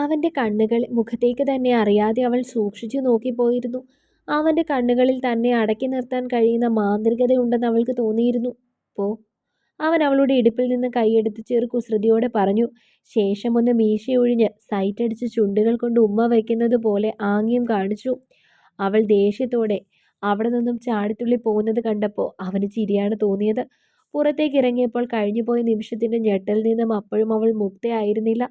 അവന്റെ കണ്ണുകൾ മുഖത്തേക്ക് തന്നെ അറിയാതെ അവൾ സൂക്ഷിച്ചു നോക്കിപ്പോയിരുന്നു അവന്റെ കണ്ണുകളിൽ തന്നെ അടക്കി നിർത്താൻ കഴിയുന്ന മാന്ത്രികതയുണ്ടെന്ന് അവൾക്ക് തോന്നിയിരുന്നു. പോ. അവൻ അവളുടെ ഇടുപ്പിൽ നിന്ന് കൈയെടുത്ത് ചെറു കുസൃതിയോടെ പറഞ്ഞു ശേഷം ഒന്ന് മീശയൊഴിഞ്ഞ് സൈറ്റടിച്ച് ചുണ്ടുകൾ കൊണ്ട് ഉമ്മ വയ്ക്കുന്നത് പോലെ ആംഗ്യം കാണിച്ചു. അവൾ ദേഷ്യത്തോടെ അവിടെ നിന്നും ചാടിത്തുള്ളി പോകുന്നത് കണ്ടപ്പോൾ അവന് ചിരിയാണ് തോന്നിയത്. പുറത്തേക്ക് ഇറങ്ങിയപ്പോൾ കഴിഞ്ഞുപോയ നിമിഷത്തിന്റെ ഞെട്ടൽ നിന്നും അപ്പോഴും അവൾ മുക്തയായിരുന്നില്ല.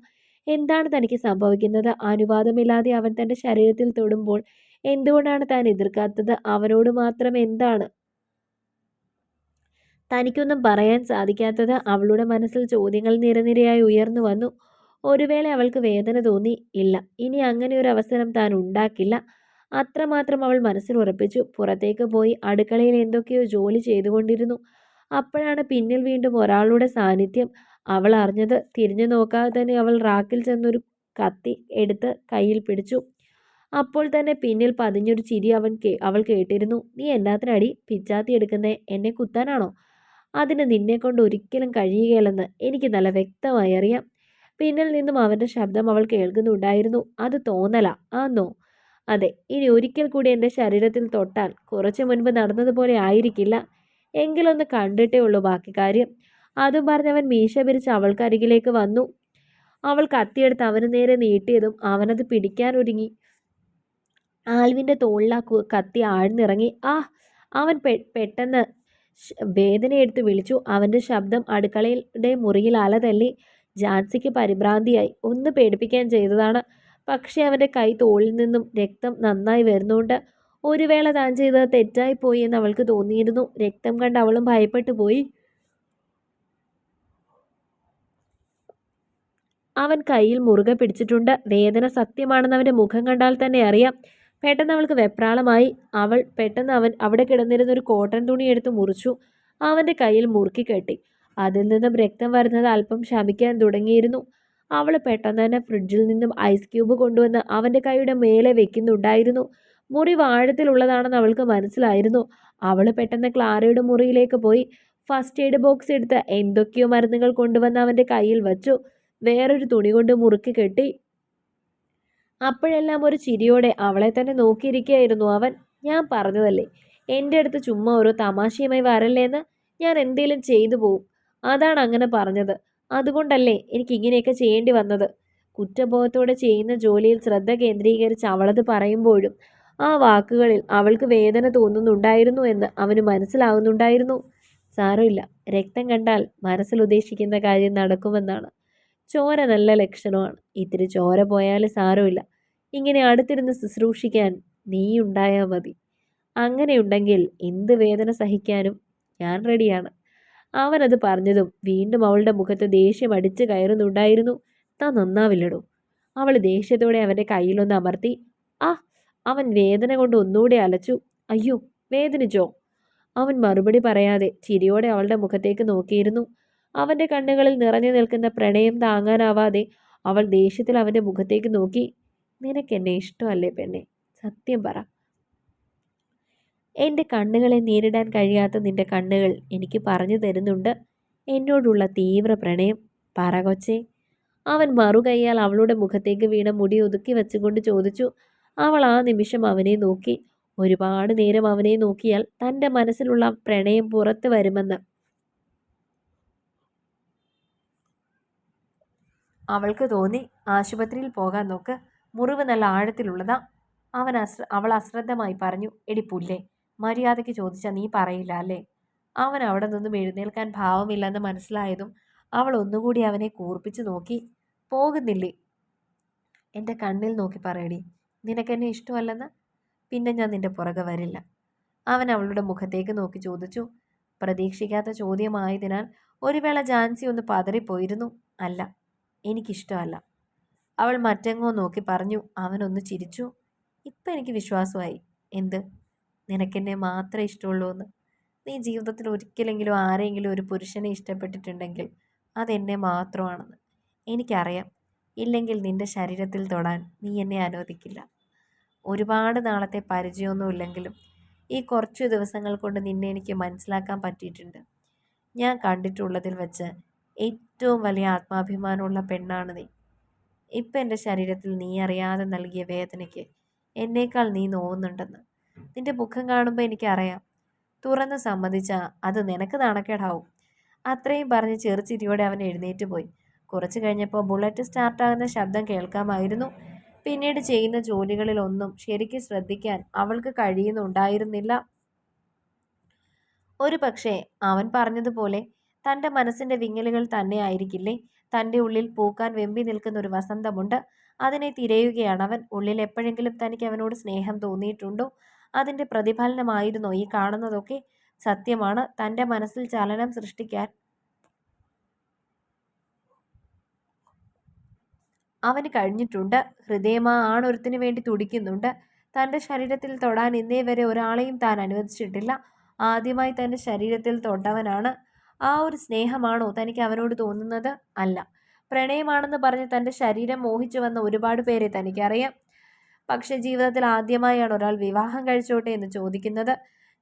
എന്താണ് തനിക്ക് സംഭവിക്കുന്നത്? അനുവാദമില്ലാതെ അവൻ തന്റെ ശരീരത്തിൽ തൊടുമ്പോൾ എന്തുകൊണ്ടാണ് താൻ എതിർക്കാത്തത്? അവനോട് മാത്രം എന്താണ്? തനിക്കൊന്നും പറയാൻ സാധിക്കാത്തത് അവളുടെ മനസ്സിൽ ചോദ്യങ്ങൾ നിരനിരയായി ഉയർന്നു വന്നു. ഒരു വേള അവൾക്ക് വേദന തോന്നി. ഇല്ല ഇനി അങ്ങനെ ഒരു അവസരം താൻ ഉണ്ടാക്കില്ല. അത്രമാത്രം അവൾ മനസ്സിൽ ഉറപ്പിച്ചു. പുറത്തേക്ക് പോയി അടുക്കളയിൽ എന്തൊക്കെയോ ജോലി ചെയ്തുകൊണ്ടിരുന്നു. അപ്പോഴാണ് പിന്നിൽ വീണ്ടും ഒരാളുടെ സാന്നിധ്യം. അവൾ അറിഞ്ഞത് തിരിഞ്ഞു നോക്കാതെ തന്നെ അവൾ റാക്കിൽ ചെന്നൊരു കത്തി എടുത്ത് കയ്യിൽ പിടിച്ചു. അപ്പോൾ തന്നെ പിന്നിൽ പതിഞ്ഞൊരു ചിരി അവൻ അവൾ കേട്ടിരുന്നു. നീ എന്നാത്തിനടി പിച്ചാത്തി എടുക്കുന്നേ? എന്നെ കുത്താനാണോ? അതിന് നിന്നെ കൊണ്ട് ഒരിക്കലും കഴിയുകയില്ലെന്ന് എനിക്ക് നല്ല വ്യക്തമായി അറിയാം. പിന്നിൽ നിന്നും അവന്റെ ശബ്ദം അവൾ കേൾക്കുന്നുണ്ടായിരുന്നു. അത് തോന്നല ആന്നോ? അതെ ഇനി ഒരിക്കൽ കൂടി എന്റെ ശരീരത്തിൽ തൊട്ടാൽ കുറച്ചു മുൻപ് നടന്നതുപോലെ ആയിരിക്കില്ല. എങ്കിലൊന്ന് കണ്ടിട്ടേ ഉള്ളൂ ബാക്കി കാര്യം. അതും പറഞ്ഞവൻ മീശ പിരിച്ച് അവൾക്കരികിലേക്ക് വന്നു. അവൾ കത്തിയെടുത്ത് അവന് നേരെ നീട്ടിയതും അവനത് പിടിക്കാൻ ഒരുങ്ങി. ആൽവിന്റെ തോളിലാ കത്തി ആഴ്ന്നിറങ്ങി. ആ അവൻ പെ പെട്ടെന്ന് വേദനയെടുത്ത് വിളിച്ചു. അവന്റെ ശബ്ദം അടുക്കളയുടെ മുറിയിൽ അലതല്ലി. ജാൻസിക്ക് പരിഭ്രാന്തിയായി. ഒന്ന് പേടിപ്പിക്കാൻ ചെയ്തതാണ്. പക്ഷേ അവന്റെ കൈ തോളിൽ നിന്നും രക്തം നന്നായി വരുന്നുണ്ട്. ഒരു വേള താൻ ചെയ്തത് തെറ്റായിപ്പോയി എന്ന് അവൾക്ക് തോന്നിയിരുന്നു. രക്തം കണ്ട് അവളും ഭയപ്പെട്ടു പോയി. അവൻ കയ്യിൽ മുറുകെ പിടിച്ചിട്ടുണ്ട്. വേദന സത്യമാണെന്ന് അവന്റെ മുഖം കണ്ടാൽ തന്നെ അറിയാം. പെട്ടെന്ന് അവൾക്ക് വെപ്രാളമായി. അവൾ പെട്ടെന്ന് അവൻ അവിടെ കിടന്നിരുന്ന ഒരു കോട്ടൺ തുണി എടുത്ത് മുറിച്ചു. അവന്റെ കയ്യിൽ മുറുക്കി കെട്ടി. അതിൽ നിന്നും രക്തം വരുന്നത് അല്പം ശമിക്കാൻ തുടങ്ങിയിരുന്നു. അവൾ പെട്ടെന്ന് തന്നെ ഫ്രിഡ്ജിൽ നിന്നും ഐസ് ക്യൂബ് കൊണ്ടുവന്ന് അവന്റെ കൈയുടെ മേലെ വെക്കുന്നുണ്ടായിരുന്നു. മുറി വാഴത്തിലുള്ളതാണെന്ന് അവൾക്ക് മനസ്സിലായിരുന്നു. അവൾ പെട്ടെന്ന് ക്ലാരയുടെ മുറിയിലേക്ക് പോയി. ഫസ്റ്റ് എയ്ഡ് ബോക്സ് എടുത്ത് എന്തൊക്കെയോ മരുന്നുകൾ കൊണ്ടുവന്ന് അവന്റെ കയ്യിൽ വച്ചു. വേറൊരു തുണി കൊണ്ട് മുറുക്കി കെട്ടി അപ്പോഴെല്ലാം ഒരു ചിരിയോടെ അവളെ തന്നെ നോക്കിയിരിക്കുകയായിരുന്നു അവൻ. ഞാൻ പറഞ്ഞതല്ലേ എന്റെ അടുത്ത് ചുമ്മാ ഓരോ തമാശയുമായി വരല്ലേന്ന് ഞാൻ എന്തേലും ചെയ്തു പോവും. അതാണ് അങ്ങനെ പറഞ്ഞത്. അതുകൊണ്ടല്ലേ എനിക്ക് ഇങ്ങനെയൊക്കെ ചെയ്യേണ്ടി വന്നത്? കുറ്റബോധത്തോടെ ചെയ്യുന്ന ജോലിയിൽ ശ്രദ്ധ കേന്ദ്രീകരിച്ച് അവളത് പറയുമ്പോഴും ആ വാക്കുകളിൽ അവൾക്ക് വേദന തോന്നുന്നുണ്ടായിരുന്നു എന്ന് അവന് മനസ്സിലാവുന്നുണ്ടായിരുന്നു. സാരമില്ല രക്തം കണ്ടാൽ മനസ്സിൽ ഉദ്ദേശിക്കുന്ന കാര്യം നടക്കുമെന്നാണ്. ചോര നല്ല ലക്ഷണമാണ്. ഇത്തിരി ചോര പോയാൽ സാരമില്ല. ഇങ്ങനെ അടുത്തിരുന്ന് ശുശ്രൂഷിക്കാൻ നീ ഉണ്ടായാൽ മതി. അങ്ങനെയുണ്ടെങ്കിൽ എന്ത് വേദന സഹിക്കാനും ഞാൻ റെഡിയാണ്. അവനത് പറഞ്ഞതും വീണ്ടും അവളുടെ മുഖത്ത് ദേഷ്യം അടിച്ചു കയറുന്നുണ്ടായിരുന്നു. താൻ നന്നാവില്ലടോ. അവൾ ദേഷ്യത്തോടെ അവന്റെ കയ്യിലൊന്ന് അമർത്തി ആ അവൻ വേദന കൊണ്ട് ഒന്നുകൂടെ അലച്ചു. അയ്യോ വേദനിച്ചോ? അവൻ മറുപടി പറയാതെ ചിരിയോടെ അവളുടെ മുഖത്തേക്ക് നോക്കിയിരുന്നു. അവന്റെ കണ്ണുകളിൽ നിറഞ്ഞു നിൽക്കുന്ന പ്രണയം താങ്ങാനാവാതെ അവൾ ദേഷ്യത്തിൽ അവന്റെ മുഖത്തേക്ക് നോക്കി നിനക്കെന്നെ ഇഷ്ടമല്ലേ പെണ്ണെ? സത്യം പറ. എന്റെ കണ്ണുകളെ നേരിടാൻ കഴിയാത്ത നിന്റെ കണ്ണുകൾ എനിക്ക് പറഞ്ഞു തരുന്നുണ്ട്. എന്നോടുള്ള തീവ്ര പ്രണയം. പറ കൊച്ചേ. അവൻ മറുകൈയാൽ അവളുടെ മുഖത്തേക്ക് വീണ മുടി ഒതുക്കി വെച്ചുകൊണ്ട് ചോദിച്ചു. അവൾ ആ നിമിഷം അവനെ നോക്കി. ഒരുപാട് നേരം അവനെ നോക്കിയാൽ തന്റെ മനസ്സിലുള്ള പ്രണയം പുറത്തു വരുമെന്ന് അവൾക്ക് തോന്നി ആശുപത്രിയിൽ പോകാൻ നോക്ക്. മുറിവ് നല്ല ആഴത്തിലുള്ളതാ. അവൻ അശ്ര അവൾ അശ്രദ്ധമായി പറഞ്ഞു എടി പുല്ലേ മര്യാദയ്ക്ക് ചോദിച്ചാൽ നീ പറയില്ല അല്ലേ? അവൻ അവിടെ നിന്നും എഴുന്നേൽക്കാൻ ഭാവമില്ലെന്ന് മനസ്സിലായതും അവൾ ഒന്നുകൂടി അവനെ കൂർപ്പിച്ചു നോക്കി. പോകുന്നില്ലേ? എന്റെ കണ്ണിൽ നോക്കി പറയടി. നിനക്കെന്നെ ഇഷ്ടമല്ലെന്ന്? പിന്നെ ഞാൻ നിന്റെ പുറകെ വരില്ല. അവൻ അവളുടെ മുഖത്തേക്ക് നോക്കി ചോദിച്ചു. പ്രതീക്ഷിക്കാത്ത ചോദ്യമായതിനാൽ ഒരു വേള ജാൻസി ഒന്ന് പതറിപ്പോയിരുന്നു. അല്ല എനിക്കിഷ്ടമല്ല. അവൾ മറ്റെങ്ങോ നോക്കി പറഞ്ഞു അവനൊന്ന് ചിരിച്ചു. ഇപ്പം എനിക്ക് വിശ്വാസമായി. എന്ത്? നിനക്കെന്നെ മാത്രമേ ഇഷ്ടമുള്ളൂ എന്ന് നീ ജീവിതത്തിൽ ഒരിക്കലെങ്കിലും ആരെങ്കിലും ഒരു പുരുഷനെ ഇഷ്ടപ്പെട്ടിട്ടുണ്ടെങ്കിൽ അതെന്നെ മാത്രമാണെന്ന് എനിക്കറിയാം. ഇല്ലെങ്കിൽ നിന്റെ ശരീരത്തിൽ തൊടാൻ നീ എന്നെ അനുവദിക്കില്ല. ഒരുപാട് നാളത്തെ പരിചയമൊന്നുമില്ലെങ്കിലും ഈ കുറച്ച് ദിവസങ്ങൾ കൊണ്ട് നിന്നെ എനിക്ക് മനസ്സിലാക്കാൻ പറ്റിയിട്ടുണ്ട്. ഞാൻ കണ്ടിട്ടുള്ളതിൽ വെച്ച് ഏറ്റവും വലിയ ആത്മാഭിമാനമുള്ള പെണ്ണാണ് നീ. ഇപ്പം എന്റെ ശരീരത്തിൽ നീ അറിയാതെ നൽകിയ വേദനയ്ക്ക് എന്നേക്കാൾ നീ നോവുന്നുണ്ടെന്ന്. നിന്റെ മുഖം കാണുമ്പോൾ എനിക്കറിയാം. തുറന്ന് സമ്മതിച്ച അത് നിനക്ക് നാണക്കേടാവും. അത്രയും പറഞ്ഞ് ചെറുചിരിയോടെ അവൻ എഴുന്നേറ്റ് പോയി. കുറച്ചു കഴിഞ്ഞപ്പോൾ ബുള്ളറ്റ് സ്റ്റാർട്ടാകുന്ന ശബ്ദം കേൾക്കാമായിരുന്നു. പിന്നീട് ചെയ്യുന്ന ജോലികളിലൊന്നും ശരിക്കും ശ്രദ്ധിക്കാൻ അവൾക്ക് കഴിയുന്നുണ്ടായിരുന്നില്ല. ഒരു പക്ഷേ അവൻ പറഞ്ഞതുപോലെ തന്റെ മനസ്സിന്റെ വിങ്ങലുകൾ തന്നെ ആയിരിക്കില്ലേ? തന്റെ ഉള്ളിൽ പൂക്കാൻ വെമ്പി നിൽക്കുന്ന ഒരു വസന്തമുണ്ട്. അതിനെ തിരയുകയാണ് അവൻ ഉള്ളിൽ എപ്പോഴെങ്കിലും തനിക്ക് അവനോട് സ്നേഹം തോന്നിയിട്ടുണ്ടോ? അതിന്റെ പ്രതിഫലനമായിരുന്നോ ഈ കാണുന്നതൊക്കെ? സത്യമാണ്. തന്റെ മനസ്സിൽ ചലനം സൃഷ്ടിക്കാൻ അവന് കഴിഞ്ഞിട്ടുണ്ട്. ഹൃദയമാ ആണൊരുത്തിന് വേണ്ടി തുടിക്കുന്നുണ്ട്. തന്റെ ശരീരത്തിൽ തൊടാൻ ഇന്നേ വരെ ഒരാളെയും താൻ അനുവദിച്ചിട്ടില്ല. ആദ്യമായി തന്റെ ശരീരത്തിൽ തൊട്ടവനാണ്. ആ ഒരു സ്നേഹമാണോ തനിക്ക് അവനോട് തോന്നുന്നത്? അല്ല. പ്രണയമാണെന്ന് പറഞ്ഞ് തന്റെ ശരീരം മോഹിച്ചു വന്ന ഒരുപാട് പേരെ തനിക്കറിയാം. പക്ഷെ ജീവിതത്തിൽ ആദ്യമായാണ് ഒരാൾ വിവാഹം കഴിച്ചോട്ടെ എന്ന് ചോദിക്കുന്നത്.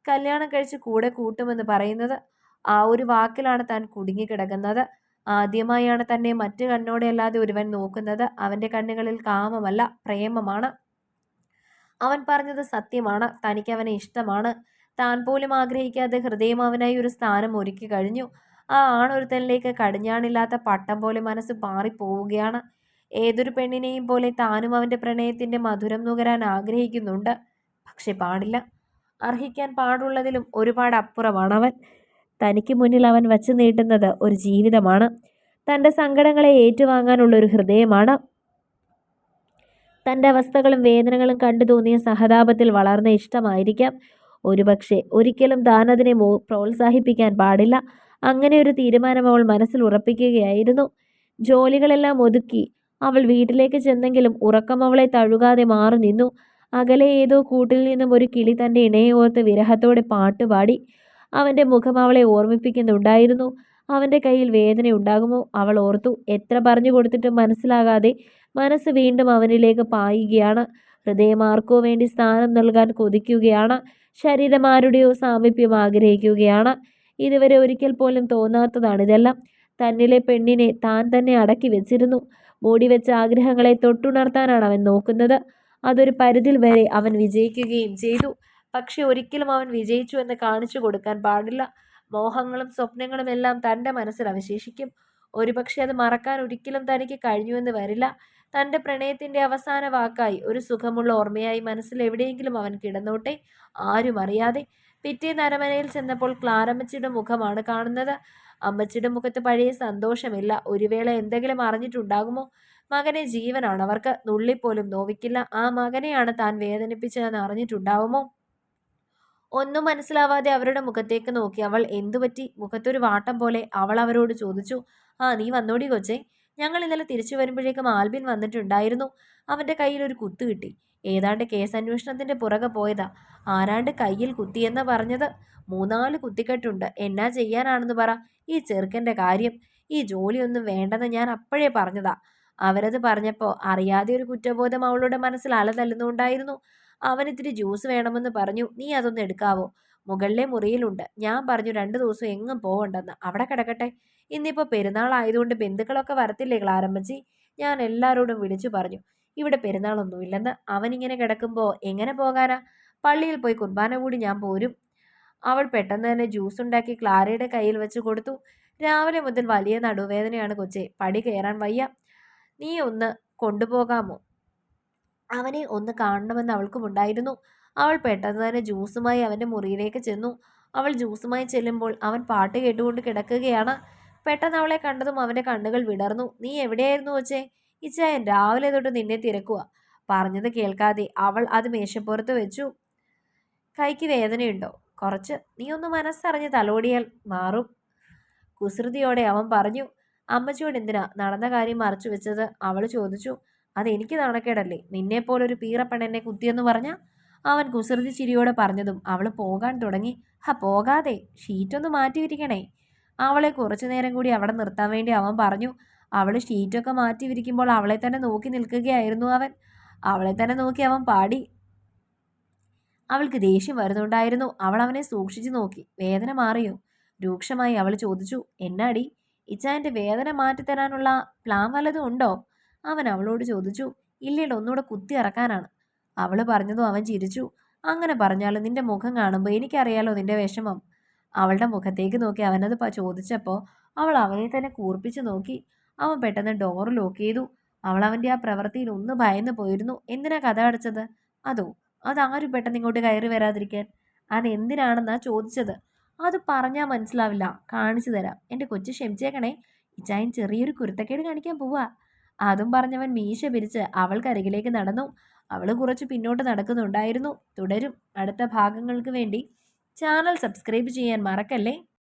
കല്യാണം കഴിച്ച് കൂടെ കൂട്ടുമെന്ന് പറയുന്നത്. ആ ഒരു വാക്കിലാണ് താൻ കുടുങ്ങിക്കിടക്കുന്നത്. ആദ്യമായാണ് തന്നെ മറ്റു കണ്ണോടെ അല്ലാതെ ഒരുവൻ നോക്കുന്നത്. അവന്റെ കണ്ണുകളിൽ കാമമല്ല പ്രേമമാണ്. അവൻ പറഞ്ഞത് സത്യമാണ്. തനിക്ക് അവനെ ഇഷ്ടമാണ്. താൻ പോലും ആഗ്രഹിക്കാതെ ഹൃദയം അവനായി ഒരു സ്ഥാനം ഒരുക്കി കഴിഞ്ഞു. ആ ആണൊരുത്തനിലേക്ക് കടിഞ്ഞാണില്ലാത്ത പട്ടം പോലെ മനസ്സ് മാറിപ്പോവുകയാണ്. ഏതൊരു പെണ്ണിനെയും പോലെ താനും അവന്റെ പ്രണയത്തിന്റെ മധുരം നുകരാൻ ആഗ്രഹിക്കുന്നുണ്ട്. പക്ഷെ പാടില്ല. അർഹിക്കാൻ പാടുള്ളതിലും ഒരുപാട് അപ്പുറമാണ് അവൻ തനിക്ക് മുന്നിൽ അവൻ വച്ചു നീട്ടുന്നത് ഒരു ജീവിതമാണ്. തന്റെ സങ്കടങ്ങളെ ഏറ്റുവാങ്ങാനുള്ള ഒരു ഹൃദയമാണ്. തന്റെ അവസ്ഥകളും വേദനകളും കണ്ടു തോന്നിയ സഹതാപത്തിൽ വളർന്ന ഇഷ്ടമായിരിക്കാം. ഒരുപക്ഷെ ഒരിക്കലും താൻ അതിനെ പ്രോത്സാഹിപ്പിക്കാൻ പാടില്ല. അങ്ങനെ ഒരു തീരുമാനം അവൾ മനസ്സിൽ ഉറപ്പിക്കുകയായിരുന്നു. ജോലികളെല്ലാം ഒതുക്കി അവൾ വീട്ടിലേക്ക് ചെന്നെങ്കിലും ഉറക്കം അവളെ തഴുകാതെ മാറി നിന്നു. അകലെ ഏതോ കൂട്ടിൽ നിന്നും ഒരു കിളി തന്റെ ഇണയെ ഓർത്ത് വിരഹത്തോടെ പാട്ടുപാടി. അവന്റെ മുഖം അവളെ ഓർമ്മിപ്പിക്കുന്നുണ്ടായിരുന്നു. അവന്റെ കയ്യിൽ വേദന ഉണ്ടാകുമോ? അവൾ ഓർത്തു. എത്ര പറഞ്ഞു കൊടുത്തിട്ടും മനസ്സിലാകാതെ മനസ്സ് വീണ്ടും അവനിലേക്ക് പായുകയാണ്. ഹൃദയം ആർക്കോ വേണ്ടി സ്ഥാനം നൽകാൻ കൊതിക്കുകയാണ്. ശരീരം ആരുടെയോ സാമീപ്യം ആഗ്രഹിക്കുകയാണ്. ഇതുവരെ ഒരിക്കൽ പോലും തോന്നാത്തതാണ് ഇതെല്ലാം. തന്നിലെ പെണ്ണിനെ താൻ തന്നെ അടക്കി വെച്ചിരുന്നു. മൂടിവെച്ച ആഗ്രഹങ്ങളെ തൊട്ടുണർത്താനാണ് അവൻ നോക്കുന്നത്. അതൊരു പരിധിൽ വരെ അവൻ വിജയിക്കുകയും ചെയ്തു. പക്ഷെ ഒരിക്കലും അവൻ വിജയിച്ചു എന്ന് കാണിച്ചു കൊടുക്കാൻ പാടില്ല. മോഹങ്ങളും സ്വപ്നങ്ങളും എല്ലാം തന്റെ മനസ്സിൽ അവശേഷിക്കും. ഒരുപക്ഷെ അത് മറക്കാൻ ഒരിക്കലും തനിക്ക് കഴിഞ്ഞുവെന്ന് വരില്ല. തന്റെ പ്രണയത്തിന്റെ അവസാന വാക്കായി. ഒരു സുഖമുള്ള ഓർമ്മയായി മനസ്സിൽ എവിടെയെങ്കിലും അവൻ കിടന്നോട്ടെ. ആരും അറിയാതെ പിറ്റേന്ന് അരമനയിൽ ചെന്നപ്പോൾ ക്ലാരമ്മച്ചിയുടെ മുഖമാണ് കാണുന്നത്. അമ്മച്ചിയുടെ മുഖത്ത് പഴയ സന്തോഷമില്ല. ഒരു വേള എന്തെങ്കിലും അറിഞ്ഞിട്ടുണ്ടാകുമോ? മകനെ ജീവനാണ്. അവർക്ക് നുള്ളിപ്പോലും നോവിക്കില്ല. ആ മകനെയാണ് താൻ വേദനിപ്പിച്ചതെന്ന് അറിഞ്ഞിട്ടുണ്ടാകുമോ ഒന്നും മനസ്സിലാവാതെ അവരുടെ മുഖത്തേക്ക് നോക്കി അവൾ എന്തുപറ്റി? മുഖത്തൊരു വാട്ടം പോലെ. അവൾ അവരോട് ചോദിച്ചു ആ നീ വന്നോടി കൊച്ചേ. ഞങ്ങൾ ഇന്നലെ തിരിച്ചു വരുമ്പോഴേക്കും ആൽബിൻ വന്നിട്ടുണ്ടായിരുന്നു. അവന്റെ കയ്യിൽ ഒരു കുത്ത് കിട്ടി. ഏതാണ്ട് കേസ് അന്വേഷണത്തിന്റെ പുറകെ പോയതാ. ആരാണ്ട് കയ്യിൽ കുത്തിയെന്ന പറഞ്ഞത്? മൂന്നാൽ കുത്തിക്കെട്ടുണ്ട്. എന്നാ ചെയ്യാനാണെന്ന് പറ. ഈ ചെറുക്കന്റെ കാര്യം. ഈ ജോലിയൊന്നും വേണ്ടെന്ന് ഞാൻ അപ്പോഴേ പറഞ്ഞതാ. അവരത് പറഞ്ഞപ്പോൾ അറിയാതെ ഒരു കുറ്റബോധം അവളുടെ മനസ്സിൽ അലതല്ലുന്നുണ്ടായിരുന്നു. അവൻ ഇത്തിരി ജ്യൂസ് വേണമെന്ന് പറഞ്ഞു. നീ അതൊന്ന് എടുക്കാവോ? മുകളിലെ മുറിയിലുണ്ട്. ഞാൻ പറഞ്ഞു രണ്ട് ദിവസം എങ്ങും പോവണ്ടെന്ന്. അവിടെ കിടക്കട്ടെ. ഇന്നിപ്പോൾ പെരുന്നാൾ ആയതുകൊണ്ട് ബന്ധുക്കളൊക്കെ വരത്തില്ലേ ക്ലാരമ്മച്ചി? ഞാൻ എല്ലാവരോടും വിളിച്ചു പറഞ്ഞു ഇവിടെ പെരുന്നാളൊന്നുമില്ലെന്ന്. അവനിങ്ങനെ കിടക്കുമ്പോൾ എങ്ങനെ പോകാനാ? പള്ളിയിൽ പോയി കുർബാന കൂടി ഞാൻ പോരും. അവൾ പെട്ടെന്ന് തന്നെ ജ്യൂസ് ഉണ്ടാക്കി ക്ലാരയുടെ കയ്യിൽ വെച്ച് കൊടുത്തു. രാവിലെ മുതൽ വലിയ നടുവേദനയാണ് കൊച്ചെ. പടി കയറാൻ വയ്യ. നീ ഒന്ന് കൊണ്ടുപോകാമോ? അവനെ ഒന്ന് കാണണമെന്ന് അവൾക്കുമുണ്ടായിരുന്നു അവൾ പെട്ടെന്ന് തന്നെ ജ്യൂസുമായി അവന്റെ മുറിയിലേക്ക് ചെന്നു. അവൾ ജ്യൂസുമായി ചെല്ലുമ്പോൾ അവൻ പാട്ട് കേട്ടുകൊണ്ട് കിടക്കുകയാണ്. പെട്ടെന്ന് അവളെ കണ്ടതും അവന്റെ കണ്ണുകൾ വിടർന്നു. നീ എവിടെയായിരുന്നു വച്ചേ ഇച്ചായൻ രാവിലെ തൊട്ട് നിന്നെ തിരക്കുക പറഞ്ഞത് കേൾക്കാതെ അവൾ അത് മേശപ്പുറത്ത് വെച്ചു. കൈക്ക് വേദനയുണ്ടോ? കുറച്ച്. നീ ഒന്ന് മനസ്സറിഞ്ഞ് തലോടിയാൽ മാറും. കുസൃതിയോടെ അവൻ പറഞ്ഞു അമ്മച്ചിയോട് എന്തിനാ നടന്ന കാര്യം മറച്ചു വെച്ചത്? അവൾ ചോദിച്ചു അത് എനിക്ക് നാണക്കേടല്ലേ? നിന്നെപ്പോലൊരു പീറപ്പെണ്ണെന്നെ കുത്തിയെന്ന് പറഞ്ഞ? അവൻ കുസൃതി ചിരിയോടെ പറഞ്ഞതും അവൾ പോകാൻ തുടങ്ങി. ഹ പോകാതെ. ഷീറ്റൊന്ന് മാറ്റി വിരിക്കണേ അവളെ കുറച്ചു നേരം കൂടി അവിടെ നിർത്താൻ വേണ്ടി അവൻ പറഞ്ഞു. അവൾ ഷീറ്റൊക്കെ മാറ്റി വിരിക്കുമ്പോൾ അവളെ തന്നെ നോക്കി നിൽക്കുകയായിരുന്നു അവൻ. അവളെ തന്നെ നോക്കി അവൻ പാടി. അവൾക്ക് ദേഷ്യം വരുന്നുണ്ടായിരുന്നു. അവൾ അവനെ സൂക്ഷിച്ചു നോക്കി. വേദന മാറിയോ? രൂക്ഷമായി അവൾ ചോദിച്ചു. എന്നാടി? ഇച്ചാന്റെ വേദന മാറ്റിത്തരാനുള്ള പ്ലാൻ വല്ലതും ഉണ്ടോ? അവൻ അവളോട് ചോദിച്ചു. ഇല്ലേണ്ട ഒന്നുകൂടെ കുത്തി ഇറക്കാനാണ്. അവൾ പറഞ്ഞതും അവൻ ചിരിച്ചു. അങ്ങനെ പറഞ്ഞാലും നിന്റെ മുഖം കാണുമ്പോൾ എനിക്കറിയാലോ നിന്റെ വിഷമം. അവളുടെ മുഖത്തേക്ക് നോക്കി അവനത് ചോദിച്ചപ്പോൾ അവൾ അവനെ തന്നെ കൂർപ്പിച്ച് നോക്കി. അവൻ പെട്ടെന്ന് ഡോർ ലോക്ക് ചെയ്തു. അവൾ അവന്റെ ആ പ്രവൃത്തിയിൽ ഒന്ന് ഭയന്ന് പോയിരുന്നു. എന്തിനാ കഥ അടച്ചത്? അതോ അതാരും പെട്ടെന്ന് ഇങ്ങോട്ട് കയറി വരാതിരിക്കാൻ. അതെന്തിനാണെന്നാ ചോദിച്ചത്? അത് പറഞ്ഞാൽ മനസ്സിലാവില്ല. കാണിച്ചു തരാം. എന്റെ കൊച്ചു ക്ഷമിച്ചേക്കണേ. ഇച്ചായൻ ചെറിയൊരു കുരുത്തക്കേട് കാണിക്കാൻ പോവാ. അതും പറഞ്ഞവൻ മീശ പിരിച്ച് അവൾക്കരികിലേക്ക് നടന്നു. അവൾ കുറച്ച് പിന്നോട്ട് നടക്കുന്നുണ്ടായിരുന്നു. തുടരും. അടുത്ത ഭാഗങ്ങൾക്ക് വേണ്ടി ചാനൽ സബ്സ്ക്രൈബ് ചെയ്യാൻ മറക്കല്ലേ?